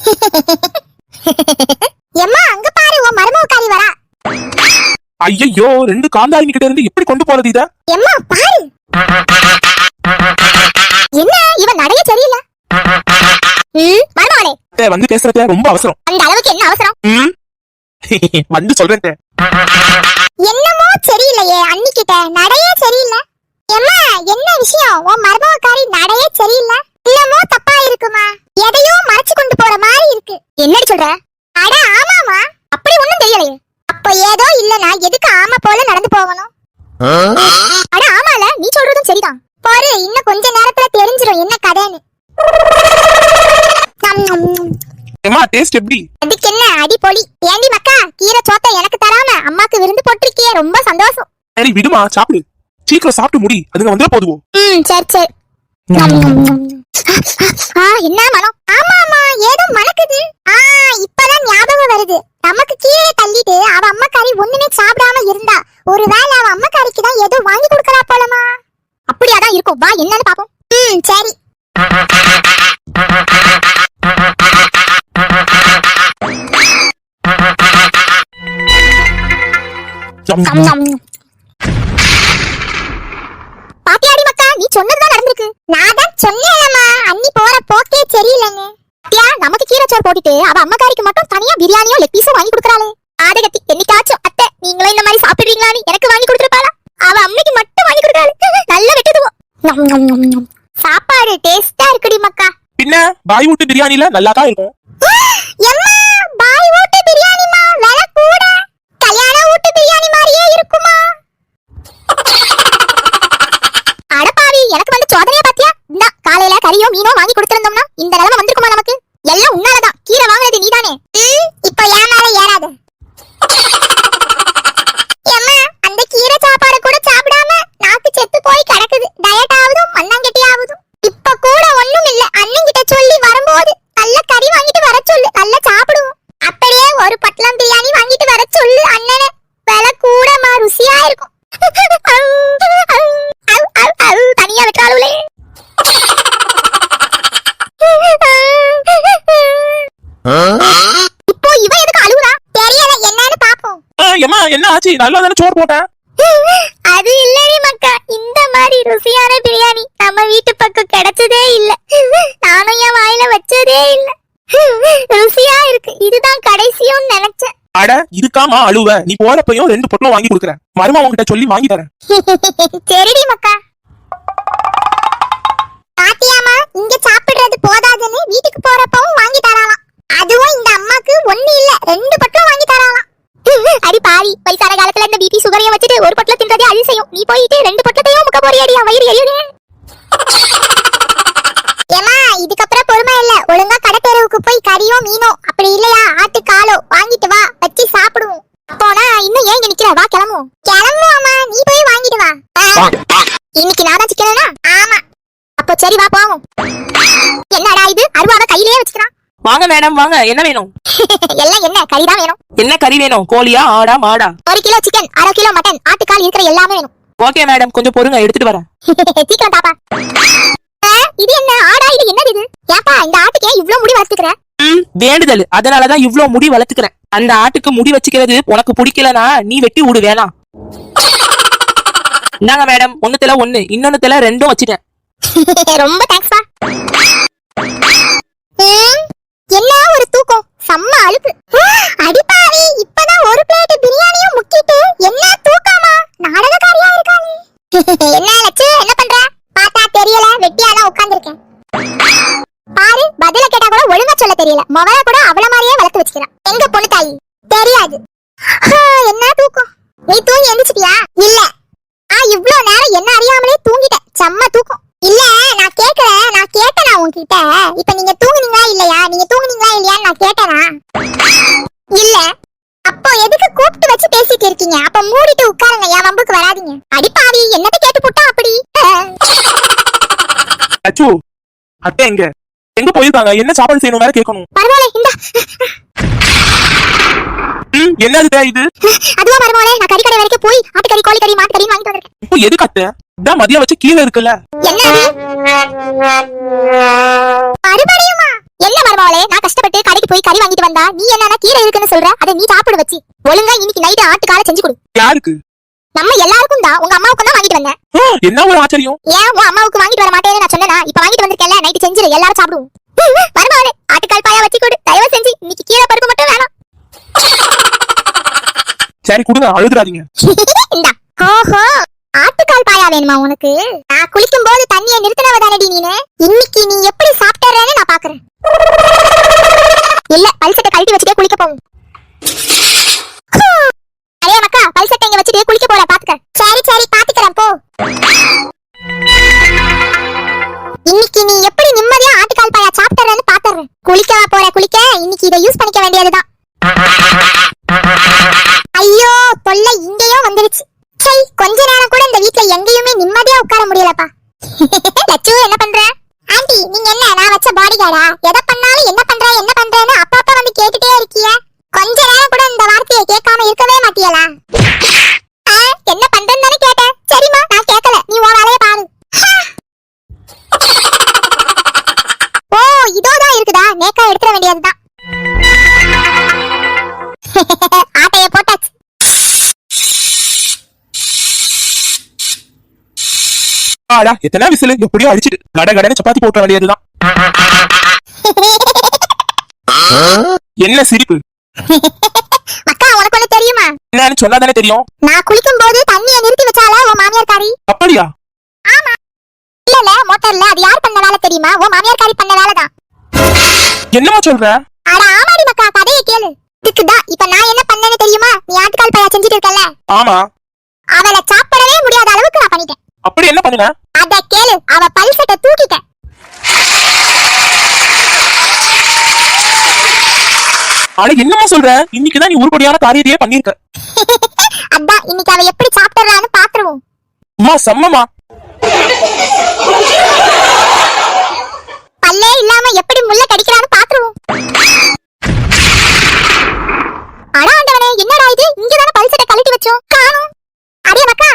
எம்மா அங்க பாரு உன் மருமகாரி வரா. ஐயோ ரெண்டு காந்தாரிங்க கிட்ட இருந்து எப்படி கொண்டு போறது இத? எம்மா பாரு. என்ன இவன் நடைய சரியில்லை? ம் மருமகளே. அத்தை, வந்து பேசுறத ரொம்ப அவசரம். அந்த அளவுக்கு என்ன அவசரம்? ம்? வந்து சொல்றேன் அத்தை. என்னமோ சரியில்லையே அன்னிக்கிட்ட நடையே சரியில்லை. எம்மா என்ன விஷயம்? உன் மருமகாரி நடையே சரியில்லை? என்னமோ தப்பா இருக்குமா? எதையோ மறைச்சு கொண்டு போற இருக்கு. என்னடி சொல்ற? அட ஆமாமா அப்படி ஒண்ணும் தெரியலையே. அப்ப ஏதோ இல்லனா எதுக்கு ஆமா போல நடந்து போகணும்? அட ஆமால. நீ சொல்றதும் சரிதான். பாரு இன்னும் கொஞ்ச நேரத்துல தெரிஞ்சிரும் என்ன கதைன்னு. ஏம்மா டேஸ்ட் எப்படி? அதுக்கு என்ன அடி பொலி ஏண்டி மக்கா கீரை சோத்தை எனக்கு தராம அம்மாக்கு விருந்து போட்டிருக்கியே ரொம்ப சந்தோஷம். சரி விடுமா சாப்பிடு. சீக்கிரம் சாப்பிட்டு முடி. அதுங்க வந்துட போதுவோம் ம் சரி சரி. என்ன மனம்? ஆமா ஆமா ஏதோ மணக்குது. ஆ இப்பதான் ஞாபகம் வருது. நமக்கு கீழே தள்ளிட்டு அவ அம்மாக்காரி ஒண்ணுமே சாப்பிடாம இருந்தா ஒருவேளை அவ அம்மாக்காரிக்கு தான் ஏதோ வாங்கி கொடுக்கறா போலமா? அப்படியாதான் இருக்கும். வா என்னன்னு பாப்போம் ம் சரி. கம், அவ அம்மாக்காரிக்கு மட்டும் தனியா பிரியாணியும் லெக் பீஸும் வாங்கி கொடுக்கறாளே. ஆதகத்தி என்னைக்காச்சும் அத்தை நீங்களும் இந்த மாதிரி சாப்பிடுறீங்களான்னு எனக்கு வாங்கி கொடுத்துருப்பாளா? அவ அம்மைக்கு மட்டும் வாங்கி கொடுக்கறாளே. நல்ல வெட்டுதுவோம். சாப்பாடு டேஸ்டா இருக்குடி மக்கா. பின்ன பாய் வீட்டு பிரியாணில நல்லா தான் இருக்கும் எம்மா பாய் வீட்டு பிரியாணிமா விலை கூட. கல்யாண வீட்டு பிரியாணி மாதிரியே இருக்குமா அடப்பாவி எனக்கு வந்து சோதனையா பாத்தியா இந்த காலையில கறியோ மீனோ வாங்கி கொடுத்திருந்தோம்னா இந்த நிலைமை வந்திருக்குமா நமக்கு எல்லாம் உன்னாலதான் கீரை வாங்குனது நீதானே இப்ப ஏன் மேல ஏறாத எம்மா அந்த கீரை சாப்பாடு கூட சாப்பிடாம நாக்கு செத்து போய் கிடக்குது டயட் ஆகுதும் மண்ணாங்கட்டி ஆகுதும் இப்ப கூட ஒண்ணும் இல்ல அண்ணன் கிட்ட சொல்லி வரும்போது நல்ல கறி வாங்கிட்டு வர சொல்லு நல்லா சாப்பிடுவோம் அப்படியே ஒரு பட்லம் பிரியாணி வாங்கிட்டு வர சொல்லு அண்ணனே விலை கூடமா ருசியா இருக்கும் அவு, அவு, அவு, தனியா விட்டாளுலே இப்போ இவ எதுக்கு அழுகுறா தெரியல என்னன்னு பாப்போம் ஆ, ஏம்மா என்ன ஆச்சு நல்லா தானே சோறு போட்டேன்? அது இல்லடி மக்கா. இந்த மாதிரி ருசியான பிரியாணி நம்ம வீட்டு பக்கம் கிடைச்சதே இல்ல. நானும் என் வாயில வச்சதே இல்ல. ருசியா இருக்கு. இதுதான் கடைசியும் நினைச்சேன். அட இருக்காமா அழுவ? நீ போறப்பையும் ரெண்டு பொட்டலம் வாங்கி கொடுக்குறேன். மருமா உன்கிட்ட சொல்லி வாங்கி தரேன். சரிடி மக்கா. பாத்தியாமா இங்க சாப்பிடுறது போதாதுன்னு வீட்டுக்கு போறப்பவும் வாங்கி தராளாம். அதுவும் இந்த அம்மாக்கு ஒண்ணு இல்ல ரெண்டு பட்டம் வாங்கி தராளாம் அடி பாவி வயசான காலத்துல இந்த பிபி சுகரையும் வச்சுட்டு ஒரு பொட்டலம் தின்றதே அதிசயம் நீ போயிட்டு ரெண்டு பொட்டத்தையும் முக்க போறியாடி வயிறு எரியுதே. ஏமா இதுக்கப்புறம் பொறுமை இல்ல. ஒழுங்கா கடை தெருவுக்கு போய் கறியோ மீனோ அப்படி இல்லையா? ஆட்டு காலோ வாங்கிட்டு வா. வச்சு சாப்பிடுவோம். போனா இன்னும் ஏன் நிக்கிற? வா கிளம்புவோம். கிளம்புவோமா நீ போய் வாங்கிட்டு வா. இன்னைக்கு நான் தான் சிக்கனா ஆமா. அப்போ சரி வா போவோம். என்னடா இது? அருவாவை கையிலேயே வச்சுக்கிறான். வாங்க மேடம் வாங்க. என்ன வேணும்? எல்லாம் என்ன? கறி தான் வேணும். என்ன கறி வேணும்? கோழியா ஆடா மாடா? ஒரு கிலோ சிக்கன் அரை கிலோ மட்டன் ஆட்டுக்கால் இருக்கிற எல்லாமே வேணும். ஓகே மேடம் கொஞ்சம் பொறுங்க. எடுத்துட்டு வரேன். சீக்கிரம் தாப்பா ஆ, இது என்ன? ஆடா இது என்னது இது? ஏப்பா இந்த ஆட்டுக்கு இவ்ளோ முடி வளர்த்துக்கிற? வேண்டுதல். அதனாலதான் இவ்ளோ முடி வளர்த்துக்கிறேன். அந்த ஆட்டுக்கு முடி வச்சுக்கிறது உனக்கு பிடிக்கலனா நீ வெட்டி விடு வேணாம் இந்தாங்க மேடம் ஒண்ணுத்துல ஒண்ணு. இன்னொன்னுத்துல ரெண்டும் வச்சுட்டேன். ரொம்ப தேங்க்ஸ்ப்பா ம், என்ன ஒரு தூக்கம். செம்ம அழுப்பு அடிப்பாவி. இப்பதான் ஒரு பிளேட் பிரியாணியும் முக்கிட்டு என்ன தூக்கமா? நாடகக்காரியா இருக்கானே. என்ன லட்சு? என்ன பண்ற? பார்த்தா தெரியல. வெட்டியா தான் உட்கார்ந்திருக்கேன். பாரு பதில கேட்டா கூட ஒழுங்கா சொல்ல தெரியல. மொபைல கூட அவள மாதிரியே வளர்த்து வச்சுக்கிறான். எங்க பொண்ணு தாயி? தெரியாது. என்ன தூக்கம்? நீ தூங்கி எந்திரிச்சிட்டியா இல்ல ஆ இவ்ளோ நேரம் என்ன அறியாமலே தூங்கிட்டேன் செம்ம தூக்கம் இல்ல நான் கேக்கல நான் கேட்டேனா உன்கிட்ட இப்ப நீங்க தூங்குனீங்களா இல்லையா நீங்க தூங்குனீங்களா இல்லையான்னு நான் கேட்டேனா இல்ல அப்போ எதுக்கு கூப்பிட்டு வச்சு பேசிட்டு இருக்கீங்க அப்ப மூடிட்டு உட்காருங்க என் வம்புக்கு வராதீங்க அடிப்பாவி என்னத்த கேட்டு போட்டா அப்படி அச்சு. அத்தை எங்க? எங்க போயிருக்காங்க? என்ன சாப்பாடு செய்யணும் வேற கேட்கணும். பரவாயில்ல இந்த. ம் என்னது இது? அதுவா மருமகளே நான் கறி கடை வரைக்கும் போய் ஆட்டுக்கறி கோழிக்கறி மாட்டுக்கறி வாங்கிட்டு வந்திருக்கேன். இப்போ எதுக்கு அத்தை? இதான் மதியம் வச்சு கீழே இருக்குல்ல. என்ன? மறுபடியுமா? என்ன மருமகளே நான் கஷ்டப்பட்டு கடை கடைக்கு போய் கறி வாங்கிட்டு வந்தா நீ என்னன்னா கீரை இருக்குன்னு சொல்ற? அதை நீ சாப்பிட வச்சு. ஒழுங்கா இன்னைக்கு நைட்டு ஆட்டுக்கால செஞ்சு கொடு. யாருக்கு? நம்ம எல்லாருக்கும் தான் உங்க அம்மாவுக்கும் தான் வாங்கிட்டு வந்தேன். என்ன ஒரு ஆச்சரியம்? ஏன் உன் அம்மாவுக்கு வாங்கிட்டு வர மாட்டேன்னு நான் சொன்னேனா? இப்ப வாங்கிட்டு வந்திருக்கேன்ல நைட்டு செஞ்சிரு எல்லாரும் சாப்பிடுவோம். மருமகளே ஆட்டுக்கால் பாயா வச்சு கொடு. தயவு செஞ்சு இன்னைக்கு கீரை பருப்பு மட்டும் வேணாம். சரி கொடுங்க அழுதுறாதீங்க இந்தா. ஓஹோ ஆட்டுக்கால் பாயா வேணுமா உனக்கு? நான் குளிக்கும் போது தண்ணியை நிறுத்தினவ தானடி நீனு? இன்னைக்கு நீ எப்படி சாப்பிட்டறேன்னு நான் பாக்குறேன். இல்ல பல்சட்டை கழட்டி வச்சுட்டே குளிக்க போகும். லட்சு என்ன பண்ற? ஆண்டி நீங்க என்ன நான் வச்ச பாடி கார்டா ஏதோ ஆடா எத்தனை விசிலு எப்படியோ அடிச்சிட்டு கட கடன்னு சப்பாத்தி போட்ட வேண்டியதுதான். என்ன சிரிப்பு? அக்கா உனக்கு ஒண்ணு தெரியுமா? என்னன்னு சொன்னா தானே தெரியும்? நான் குளிக்கும் போது தண்ணியை நிறுத்தி வச்சால உன் மாமியார் காரி அப்படியா? இல்ல இல்ல மோட்டார்ல. அது யார் பண்ண வேலை தெரியுமா? உன் மாமியார் காரி பண்ண வேலை தான் என்னமா சொல்ற? அட ஆமாடி மக்கா கதையை கேளு. இதுக்குதான் இப்ப நான் என்ன பண்ணேன்னு தெரியுமா? நீ ஆட்டுக்கால் பையா செஞ்சுட்டு இருக்கல ஆமா. அவளை சாப்பிடவே முடியாத அளவுக்கு நான் பண்ணிட்டேன். அப்படி என்ன பண்ணுங்க அத கேளு அவ பல்சட்டை தூக்கிட்டேன் ஆனா என்னமா சொல்ற? இன்னைக்குதான் நீ உருப்படியான காரியத்தையே பண்ணிருக்க அதான் இன்னைக்கு அவ எப்படி சாப்பிடுறான்னு பாத்துருவோம். அம்மா செம்மமா பல்லே இல்லாம எப்படி முள்ள கடிக்கிறான்னு பாத்துருவோம். அட ஆண்டவனே என்னடா இது? இங்க தானே பல்சட்டை கழட்டி வச்சோம். காணோம். அடே மக்கா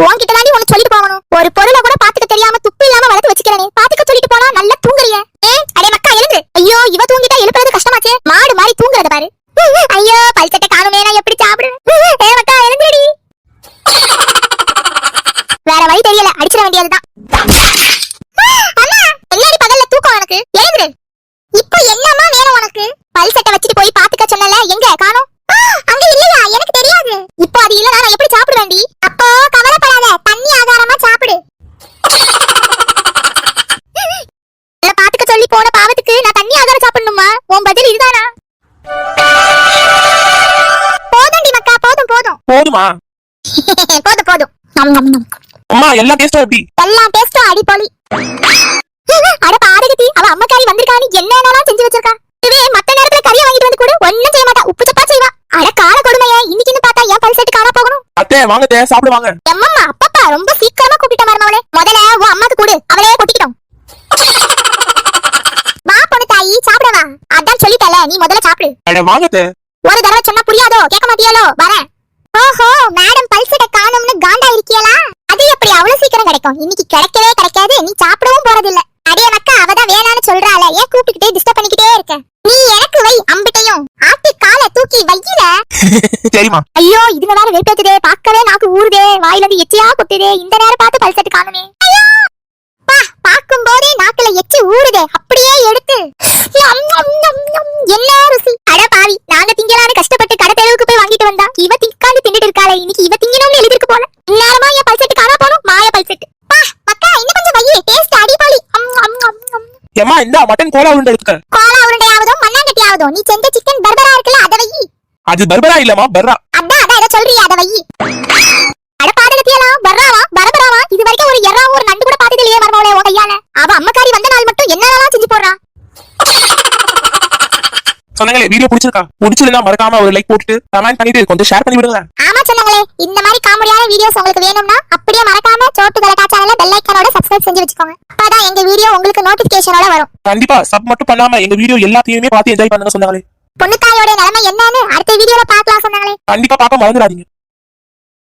உன்கிட்ட தாண்டி ஒண்ணு சொல்லிட்டு போகணும் ஒரு பொருளை கூட பாத்துக்க தெரியாம துப்பு இல்லாம வளர்த்து வச்சுக்கிறேனே பாத்துக்க சொல்லிட்டு போனா நல்லா தூங்குறிய ஏ அடே மக்கா எழுந்து ஐயோ இவ தூங்கிட்டா எழுப்புறது கஷ்டமாச்சே மாடு மாதிரி தூங்குறத பாரு ஐயோ பல்சட்டை காணுமே நான் எப்படி சாப்பிடுவேன் ஏ மக்கா எழுந்துடி வேற வழி தெரியல அடிச்சிட வேண்டியதுதான் அம்மா என்னடி பகல்ல தூக்கம் உனக்கு எழுந்துரு இப்போ என்னம்மா வேணும் உனக்கு பல் சட்டை வச்சுட்டு போய் பாத்துக்க சொன்னல. எங்க? காணோம். அங்க இல்லையா? எனக்கு தெரியாது. இப்போ அது இல்லனா நான் எப்படி சாப்பிடுவேன்டி? அப்போ கவலைப்படாத. தண்ணி ஆகாரமா சாப்பிடு. பாத்துக்க சொல்லி போன பாவத்துக்கு நான் தண்ணி ஆகாரம் சாப்பிடணுமா? உன் பதில் இதுதானா? போதும்டி மக்கா போதும் போதும். போதுமா? போதும் போதும். அம்மா எல்லா டேஸ்டும் எப்படி? எல்லா டேஸ்டும் அடிப்பொலி. அட பாரகத்தி அவ அம்மக்காரி வந்திருக்கான்னு என்னென்னலாம் செஞ்சு வச்சிருக்கா? இவே மத்த நேரத்துல கறியை வாங்கிட்டு வந்து கூட ஒண்ணும் செய்ய மாட்டா. உப்பு சப்பா செய்வா. அட கால கொடுமையே. இன்னைக்குன்னு பார்த்தா ஏன் பல் செட்டு காணா போகணும். அத்தை வாங்க அத்தை, சாப்பிடுவாங்க எம்மம்மா அப்பப்பா ரொம்ப சீக்கிரமா கூப்பிட்ட மருமவளே முதல்ல உன் அம்மாக்கு கொடு. அவளே கொட்டிக்கிட்டோம். வா பொண்ணு தாயி சாப்பிடவா அதான் சொல்லிட்டல நீ முதல்ல சாப்பிடு. அட வாங்க அத்தை. ஒரு தடவை சொன்னா புரியாதோ? கேட்க மாட்டியாலோ வரேன். ஓஹோ மேடம் பல்சட காணும்னு காண்டா இருக்கியலா அது எப்படி அவ்வளவு சீக்கிரம் கிடைக்கும்? இன்னைக்கு கிடைக்கவே கிடைக்காது. நீ சாப்பிடவும் போறதில்ல அடே மக்கா அவதான் வேணான்னு சொல்றாள ஏன் கூப்பிட்டுக்கிட்டே டிஸ்டர்ப் பண்ணிக்கிட்டே இருக்க? நீ எனக்கு வை அம்பிட்டையும். ஆட்டி காலை தூக்கி வையில. சரிம்மா. ஐயோ இதுல வேற வெறுப்பேத்துதே பார்க்கவே நாக்கு ஊறுதே வாயில இருந்து எச்சியா கொட்டுதே இந்த நேரம் பார்த்து பல்சட்டு காணுமே. பா பார்க்கும் போதே நாக்குல எச்சி ஊறுதே அப்படியே எடுத்து. என்ன ருசி. அட பாவி நாங்க திங்கலான்னு கஷ்டப்பட்டு கடை தெருவுக்கு போய் வாங்கிட்டு வந்தா இவ திங்காந்து தின்னுட்டு இருக்காளே இன்னைக்கு இவ திங்கணும்னு எழுதிருக்கு போல. இந்நேரமா என் பல்செட்டு காணா போனும் மாய பல்செட்டு பா மக்கா இன்னும் கொஞ்சம் வையே டேஸ்ட் அடிபாளி ஏம்மா இந்த மட்டன் கோலா உருண்டை எடுத்துக்க. கோலா உருண்டையாவதும் மண்ணாங்கட்டியாவதும் நீ செஞ்ச சிக்கன் பர்பரா இருக்குல்ல அதை வை. அது பர்பரா இல்லம்மா பர்ரா அதான் அதான் ஏதோ சொல்றியே அதை வை. அட பாதகத்தியலாம் பர்றாவா பரபராவா இது வரைக்கும் ஒரு எறா ஒரு நண்டு கூட பார்த்தது இல்லையே மர்மவளே உன் கையால. அவ அம்மக்காரி வந்த நாள் மட்டும் என்னென்னலாம் செஞ்சு போடுறா. சொன்னாங்களே வீடியோ பிடிச்சிருக்கா? பிடிச்சிருந்தா மறக்காம ஒரு லைக் போட்டுட்டு கமெண்ட் பண்ணிட்டு கொஞ்சம் ஷேர் பண்ணி விடுங்க ஆமா சொன்னாங்களே இந்த மாதிரி காமெடியான வீடியோஸ் உங்களுக்கு வேணும்னா அப்படியே மறக்காம சோட்டு கலட்டா சேனலை பெல் ஐக்கானோட சப்ஸ்கிரைப் செஞ்சு வச்சுக்கோங்க. அப்பதான் எங்க வீடியோ உங்களுக்கு நோட்டிபிகேஷனோட வரும். கண்டிப்பா சப் மட்டும் பண்ணாம எங்க வீடியோ எல்லாத்தையுமே பார்த்து என்ஜாய் பண்ணுங்க சொன்னாங்களே. பொண்ணுத்தாயோட நிலைமை என்னன்னு அடுத்த வீடியோல பார்க்கலாம் சொன்னாங்களே. கண்டிப்பா பார்க்க மறந்துடாதீங்க.